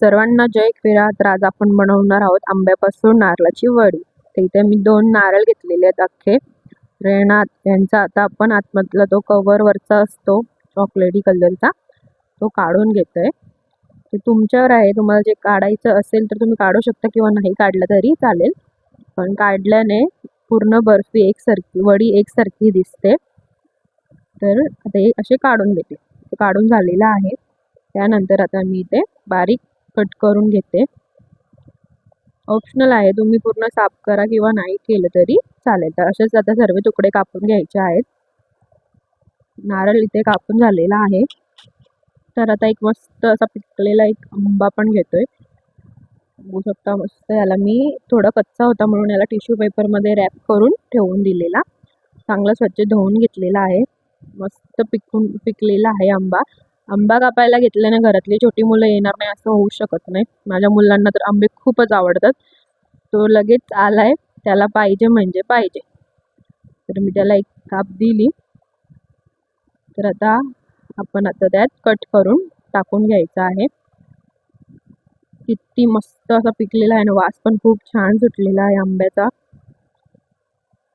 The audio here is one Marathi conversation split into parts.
सर्वांना जय क्रीडा आज आपण बनवणार आहोत आंब्यापासून नारळाची वडी. तर इथे मी दोन नारळ घेतलेले आहेत अख्खे. रेणात यांचा आता आपण आतमधला तो कवर वरचा असतो चॉकलेटी कलरचा तो काढून घेतोय. ते तुमच्यावर आहे तुम्हाला जे काढायचं असेल तर तुम्ही काढू शकता किंवा नाही काढलं तरी चालेल. पण काढल्याने पूर्ण बर्फी एकसारखी वडी एकसारखी दिसते. तर आता हे असे काढून घेते ते काढून झालेलं आहे. त्यानंतर आता मी इथे बारीक कट करून घेते. ऑप्शनल आहे. तुम्ही पूर्ण साफ करा किंवा नाही केलं तरी चालेल. तर असेच आता सर्व तुकडे कापून घ्यायचे आहेत. नारळ इथे कापून झालेला आहे. तर आता एक मस्त असा पिकलेला एक आंबा पण घेतोय. बघू शकता मस्त याला मी थोडा कच्चा होता म्हणून याला टिश्यू पेपरमध्ये रॅप करून ठेवून दिलेला. चांगला स्वच्छ धुवून घेतलेला आहे. मस्त पिकून पिकलेला आहे आंबा. आंबा कापायला घेतल्याने घरातली छोटी मुलं येणार नाही असं होऊ शकत नाही. माझ्या मुलांना तर आंबे खूपच आवडतात. तो लगेच आलाय. त्याला पाहिजे म्हणजे पाहिजे. तर मी त्याला एक काप दिली. तर आता आपण आता त्यात कट करून टाकून घ्यायचं आहे. किती मस्त असा पिकलेला आहे आणि वास पण खूप छान सुटलेला आहे आंब्याचा.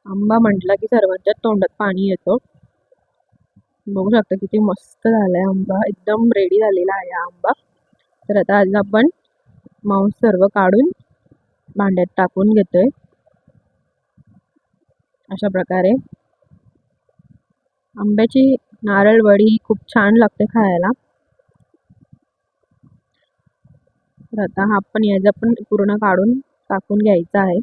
आंबा म्हटला की सर्वांच्याच तोंडात पाणी येतो. बघू शकता किती मस्त झालाय आंबा. एकदम रेडी झालेला आहे आंबा. तर आता आज आपण मांस सर्व काढून भांड्यात टाकून घेतोय. अशा प्रकारे. आंब्याची नारळ वडी खूप छान लागते खायला. तर आता हा पण याचा पण पूर्ण काढून टाकून घ्यायचा आहे.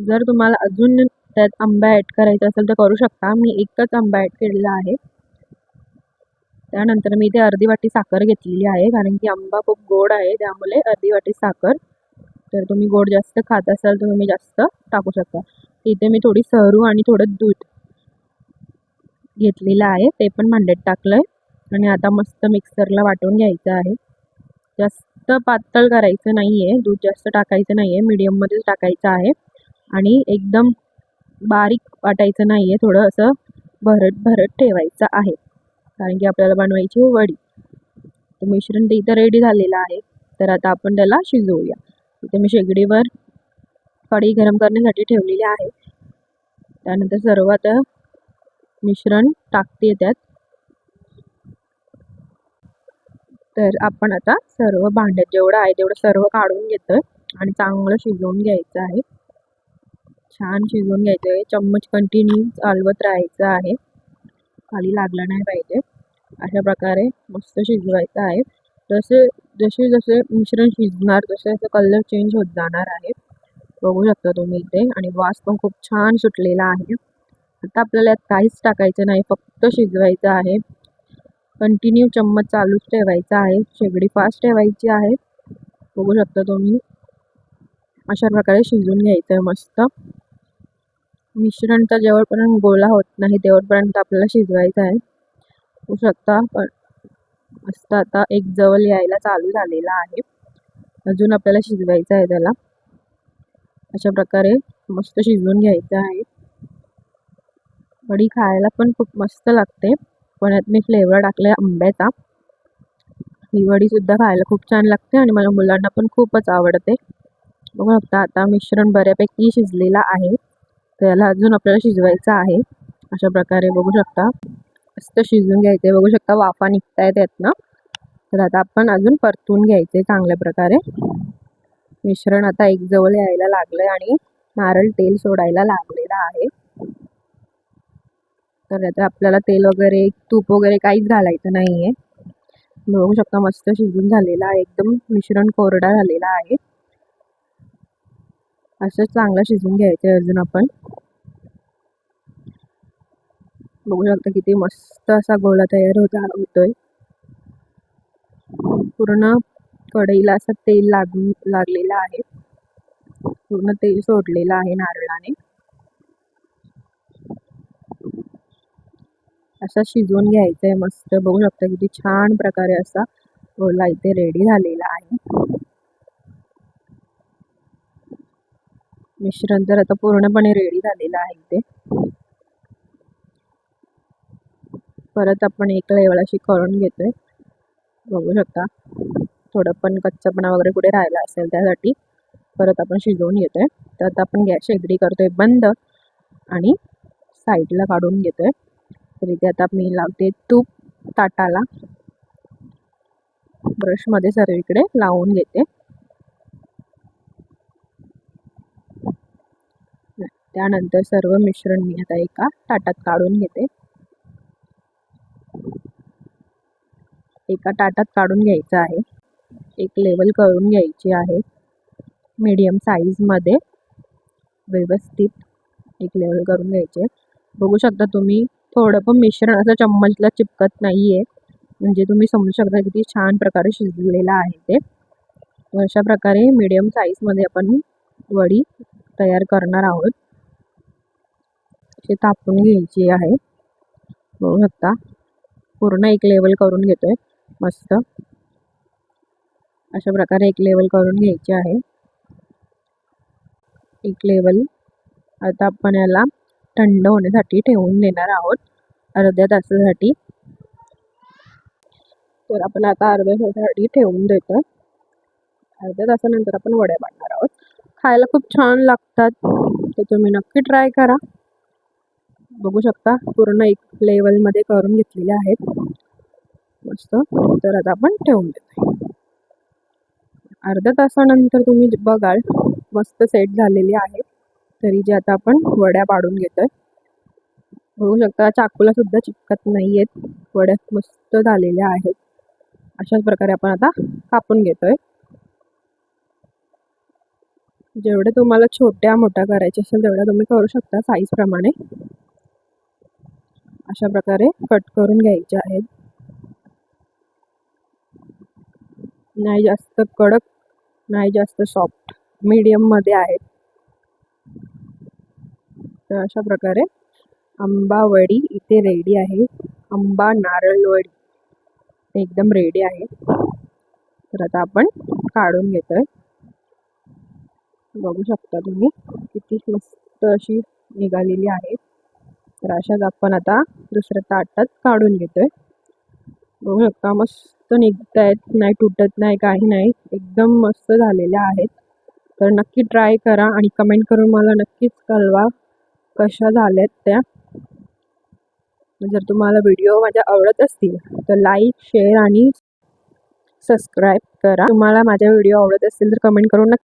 जर तुम्हाला अजून त्यात आंबा ॲड करायचा असेल तर करू शकता. मी एकच आंबा ॲड केलेला आहे. त्यानंतर मी इथे अर्धी वाटी साखर घेतलेली आहे कारण की आंबा खूप गोड आहे त्यामुळे अर्धी वाटी साखर. तर तुम्ही गोड जास्त खात असाल तर तुम्ही जास्त टाकू शकता. इथे मी थोडी सरू आणि थोडं दूध घेतलेलं आहे ते पण भांड्यात आहे आणि आता मस्त मिक्सरला वाटून घ्यायचं आहे. जास्त पातळ करायचं नाही आहे दूध जास्त टाकायचं नाही आहे मीडियममध्येच टाकायचं आहे. आणि एकदम बारीक वाटायचं नाही आहे थोडं असं भरट भरट ठेवायचं आहे. कारण की आपल्याला बनवायची वडी. तर मिश्रण ते इथं रेडी झालेलं आहे. तर आता आपण त्याला शिजवूया. इथे मी शेगडीवर कढई गरम करण्यासाठी ठेवलेली आहे. त्यानंतर सर्व आता मिश्रण टाकते त्यात. तर आपण आता सर्व भांड्यात जेवढं आहे तेवढं सर्व काढून घेतोय आणि चांगलं शिजवून घ्यायचं आहे. छान शिजवून घ्यायचं आहे. चम्मच कंटिन्यू चालवत राहायचं आहे. खाली लागला नाही पाहिजे. अशा प्रकारे मस्त शिजवायचं आहे. जसे जसे जसे मिश्रण शिजणार तसे तसं कलर चेंज होत जाणार आहे. बघू शकता तुम्ही इथे. आणि वास पण खूप छान सुटलेला आहे. आता आपल्याला यात काहीच टाकायचं नाही. फक्त शिजवायचं आहे. कंटिन्यू चम्मच चालूच ठेवायचा आहे. शेगडी फास्ट ठेवायची आहे. बघू शकता तुम्ही. अशा प्रकारे शिजून घ्यायचं आहे मस्त. मिश्रणचा जेवढपर्यंत गोळा होत नाही तेवढपर्यंत आपल्याला शिजवायचं आहे. होऊ शकता पण मस्त आता एक जवळ यायला चालू झालेला आहे. अजून आपल्याला शिजवायचं आहे त्याला. अशा प्रकारे मस्त शिजवून घ्यायचं आहे. वडी खायला पण खूप मस्त लागते. पण यात मी फ्लेवर टाकलाय आंब्याचा. ही वडीसुद्धा खायला खूप छान लागते आणि माझ्या मुलांना पण खूपच आवडते. बघू शकता आता मिश्रण बऱ्यापैकी शिजलेलं आहे. तर याला अजून आपल्याला शिजवायचं आहे. अशा प्रकारे बघू शकता. मस्त शिजून घ्यायचे बघू शकता वाफा निघतायत त्यातनं तर आता आपण अजून परतून घ्यायचे चांगल्या प्रकारे. मिश्रण आता एक जवळ यायला आहे आणि नारळ तेल सोडायला लागलेलं आहे. तर आता आपल्याला तेल वगैरे तूप वगैरे काहीच घालायचं नाही आहे बघू शकता मस्त शिजून झालेला आहे. एकदम मिश्रण कोरडा झालेला आहे. असं चांगलं शिजून घ्यायचं अजून आपण. बघू शकता किती मस्त असा गोळा तयार होता होतोय. पूर्ण कढईला असं तेल लागून लागलेलं आहे. पूर्ण तेल सोडलेलं आहे नारळाने. असा शिजवून घ्यायचं आहे मस्त. बघू शकता किती छान प्रकारे असा गोला इथे रेडी झालेला आहे. मिश्रण तर आता पूर्णपणे रेडी झालेलं आहे इथे. परत आपण एक लेवळ अशी करून घेतोय. बघू शकता. थोडं पण कच्चापणा वगैरे कुठे राहिला असेल त्यासाठी. परत आपण शिजवून घेतोय. तर आता आपण गॅस शेगडी करतोय बंद आणि साईडला काढून घेतोय. तर इथे आता मी लावते तूप ताटाला. ब्रशमध्ये सर्वीकडे लावून घेते. त्यानंतर सर्व मिश्रण मी आता एका ताटात काढून घेते. एका ताटात काढून घ्यायचं आहे. एक लेवल करून घ्यायची आहे. मीडियम साईजमध्ये व्यवस्थित एक लेवल करून घ्यायचे. बघू शकता तुम्ही थोडं पण मिश्रण असं चम्मचला चिपकत नाही आहे म्हणजे तुम्ही समजू शकता किती छान प्रकारे शिजलेलं आहे ते. अशा प्रकारे मीडियम साईजमध्ये आपण वडी तयार करणार आहोत. अशी तापून घ्यायची आहे. बघू शकता. पूर्ण एक लेवल करून घेतोय. मस्त. अशा प्रकारे एक लेवल करून घ्यायची आहे. एक लेवल आता आपण याला थंड होण्यासाठी ठेवून देणार आहोत. अर्ध्या तासासाठी. तर आपण आता अर्ध्या तासासाठी ठेवून देतो. अर्ध्या तासानंतर आपण वड्या पाडणार आहोत. खायला खूप छान लागतात. तर तुम्ही नक्की ट्राय करा. बघू शकता. पूर्ण एक लेवलमध्ये करून घेतलेले आहेत. मस्त. तर आता आपण ठेवून देतो अर्ध्या तासानंतर तुम्ही बघाल. मस्त सेट झालेली आहे. तरी जे आता आपण वड्या पाडून घेतोय. बघू शकता चाकूला सुद्धा चिपकत नाही आहेत वड्या मस्त झालेल्या आहेत. अशाच प्रकारे आपण आता कापून घेतोय. जेवढे तुम्हाला छोट्या मोठ्या करायचे असेल तेवढ्या तुम्ही करू शकता साईजप्रमाणे अशा प्रकारे कट करून घ्यायचे आहेत. नाही जास्त कडक नाही जास्त सॉफ्ट मीडियममध्ये आहेत. तर अशा प्रकारे आंबा वडी इथे रेडी आहे. आंबा नारळ वडी एकदम रेडी आहे. तर आता आपण काढून घेतोय. बघू शकता तुम्ही किती मस्त अशी निघालेली आहे. तर अशाच आपण आता दुसऱ्या ताटात काढून घेतोय. बघू शकता मस्त निघत आहेत नाही तुटत नाही काही नाही. एकदम मस्त झालेल्या आहेत. तर नक्की ट्राय करा आणि कमेंट करून मला नक्कीच कळवा कशा झाल्यात त्या. जर तुम्हाला व्हिडिओ माझ्या आवडत असतील तर लाईक शेअर आणि सबस्क्राईब करा. तुम्हाला माझ्या व्हिडिओ आवडत असतील तर कमेंट करून नक्की